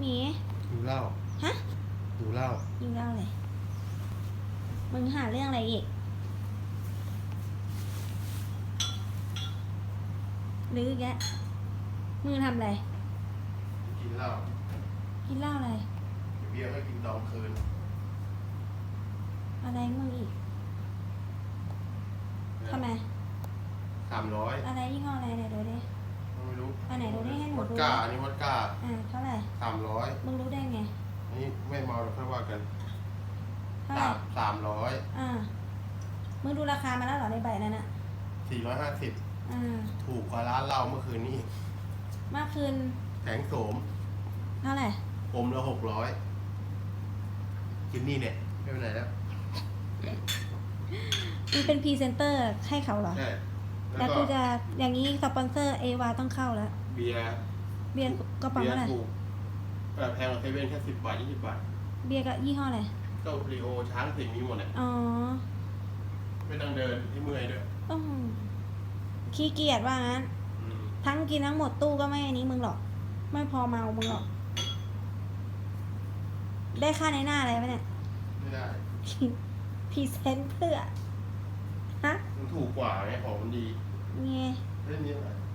หมีหิวเหล้าฮะหิวเหล้ายิงเล่าเลยมึงหาเรื่องอะไรอีก หรือแกแล้วมึงทำอะไร กินเหล้ากินเหล้าอะไรเบียร์ให้กินตอนคืนอะไรมึงอีกทำไม สามร้อยอะไรยี่ห้ออะไรเนี่ยดูดิ ไม่รู้อันไหนดูดิให้หนูวอดดูก้าอันนี้วอดก้าอ่าเท่าไหร่สามร้อยมึงรู้ได้ไงอันนี้ไม่เมาเราค่อยว่ากันเท่าไหร่สามสามร้อยอ่ามึงดูราคามาแล้วเหรอในใบนั้นอะสี่ร้อยห้าสิบอ่าถูกกว่าร้านเหล้าเมื่อคืนนี้อีกเมื่อคืนแสงโสมเท่าไหร่อมละหกร้อยกินนี่เนี่ยไม่เป็นไรแล้วมึงเป็นพรีเซนเตอร์ให้เขาเหรอ ใช่ แล้วก็กูจะอย่างนี้สปอนเซอร์เอวาต้องเข้าแล้ว เบียร์เบียร์กระป๋องเบียเท่าไหร่ร์ถูกเอ่อแพงกว่าเซเว่นแค่สิบบาทยี่สิบบาทเบียร์กับยี่ห้ออะไรก็รีโอช้างสิงมีหมดเลยอ๋อไม่ต้องเดินให้เมื่อยด้วยอื้อหือขี้เกียจว่างั้น อืมทั้งกินทั้งหมดตู้ก็ไม่อันนี้มึงหรอก ไม่พอเมามึงหรอก ได้ค่าในหน้าอะไรไหมเนี่ย ไม่ได้พรีเซนต์เพื่อฮะ มันถูกกว่าไงของมันดีเงี้ยเล่นนี้อะไรอะไร